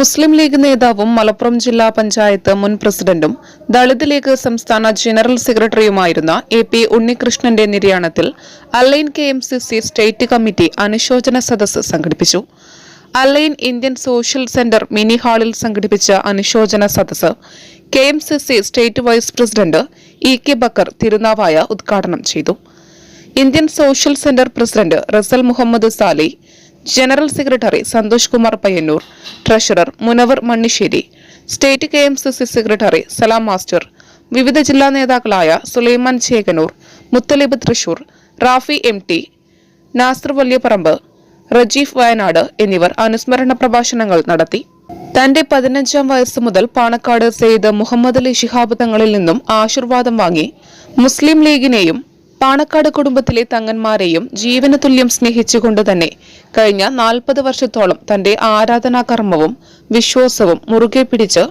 മുസ്ലിം league നേതാവും മലപ്പുറം ജില്ലാ പഞ്ചായത്ത് മുൻ പ്രസിഡന്റും ദളിത് ലീഗ് സംസ്ഥാന ജനറൽ സെക്രട്ടറിയുമായിരുന്ന എ പി ഉണ്ണികൃഷ്ണന്റെ നിര്യാണത്തിൽ Al Ain K M C C state committee അനുശോചന സദസ്സ് സംഘടിപ്പിച്ചു. Al Ain Indian social centre mini ഹാളിൽ സംഘടിപ്പിച്ച അനുശോചന സദസ്സ് K M C C state vice president E K Bakkar Thirunavaya ഉദ്ഘാടനം ചെയ്തു. Indian social centre president Rasal Muhammad Sali general secretary Santhosh Kumar Payyanur treasurer Munavar Mannisseri state K M C C secretary Salam master വിവിധ ജില്ലാ നേതാക്കളായ Sulaiman Chekanur Muthalib Thrissur Rafi M T Nasar Valyaparamb Rajeef Wayanad എന്നിവർ അനുസ്മരണ പ്രഭാഷണങ്ങൾ നടത്തി. തന്റെ പതിനഞ്ചാം വയസ്സ് മുതൽ പാണക്കാട് സെയ്ദ് മുഹമ്മദ് അലി ശിഹാബ് തങ്ങളിൽ നിന്നും ആശീർവാദം വാങ്ങി മുസ്ലിം ലീഗിനെയും പാണക്കാട് കുടുംബത്തിലെ തങ്ങന്മാരെയും ജീവന തുല്യം സ്നേഹിച്ചുകൊണ്ട് തന്നെ കഴിഞ്ഞ നാൽപ്പത് വർഷത്തോളം തന്റെ ആരാധനാകർമ്മവും വിശ്വാസവും മുറുകെ പിടിച്ച്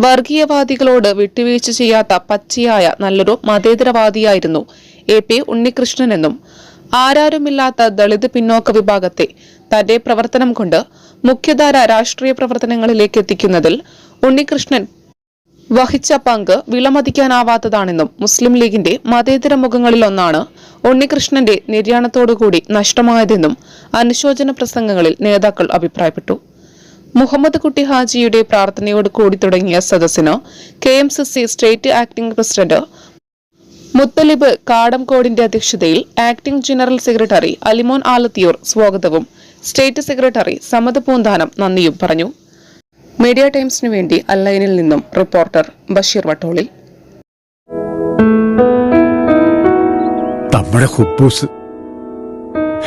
വർഗീയവാദികളോട് വിട്ടുവീഴ്ച ചെയ്യാത്ത പച്ചയായ നല്ലൊരു മതേതരവാദിയായിരുന്നു എ പി ഉണ്ണികൃഷ്ണനെന്നും ആരാരുമില്ലാത്ത ദളിത് പിന്നോക്ക വിഭാഗത്തെ തന്റെ പ്രവർത്തനം കൊണ്ട് മുഖ്യധാര രാഷ്ട്രീയ പ്രവർത്തനങ്ങളിലേക്ക് എത്തിക്കുന്നതിൽ ഉണ്ണികൃഷ്ണൻ വഹിച്ച പങ്ക് വിലമതിക്കാനാവാത്തതാണെന്നും മുസ്ലിം ലീഗിന്റെ മതേതര മുഖങ്ങളിലൊന്നാണ് ഉണ്ണികൃഷ്ണന്റെ നിര്യാണത്തോടുകൂടി നഷ്ടമായതെന്നും അനുശോചന പ്രസംഗങ്ങളിൽ നേതാക്കൾ അഭിപ്രായപ്പെട്ടു. മുഹമ്മദ് കുട്ടി ഹാജിയുടെ പ്രാർത്ഥനയോട് കൂടി തുടങ്ങിയ സദസ്സിന് K M C C state acting president Muthalib കാടംകോടിന്റെ അധ്യക്ഷതയിൽ acting general secretary Alimon Alathiyur സ്വാഗതവും സ്റ്റേറ്റ് സെക്രട്ടറി സമത് പൂന്താനം നന്ദിയും പറഞ്ഞു. മീഡിയ ടൈംസിനു വേണ്ടി അല്ലൈനിൽ നിന്നും റിപ്പോർട്ടർ ബഷീർ വട്ടോളി നമ്മുടെ ഹുബൂസ്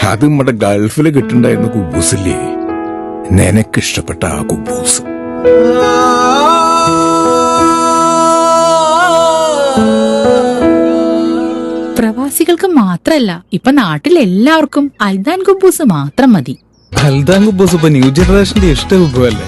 അത് നമ്മുടെ ഗൾഫിൽ കിട്ടുണ്ടായിരുന്ന കുബൂസില്ലേ? നിനക്കിഷ്ടപ്പെട്ട ആ കുബൂസ്. പ്രവാസികൾക്ക് മാത്രല്ല ഇപ്പൊ നാട്ടിൽ എല്ലാവർക്കും അൽദാൻ കുബൂസ് മാത്രം മതി. അൽദാൻ കുബൂസ് ഇപ്പൊ ന്യൂ ജനറേഷന്റെ ഇഷ്ട വിഭവല്ലേ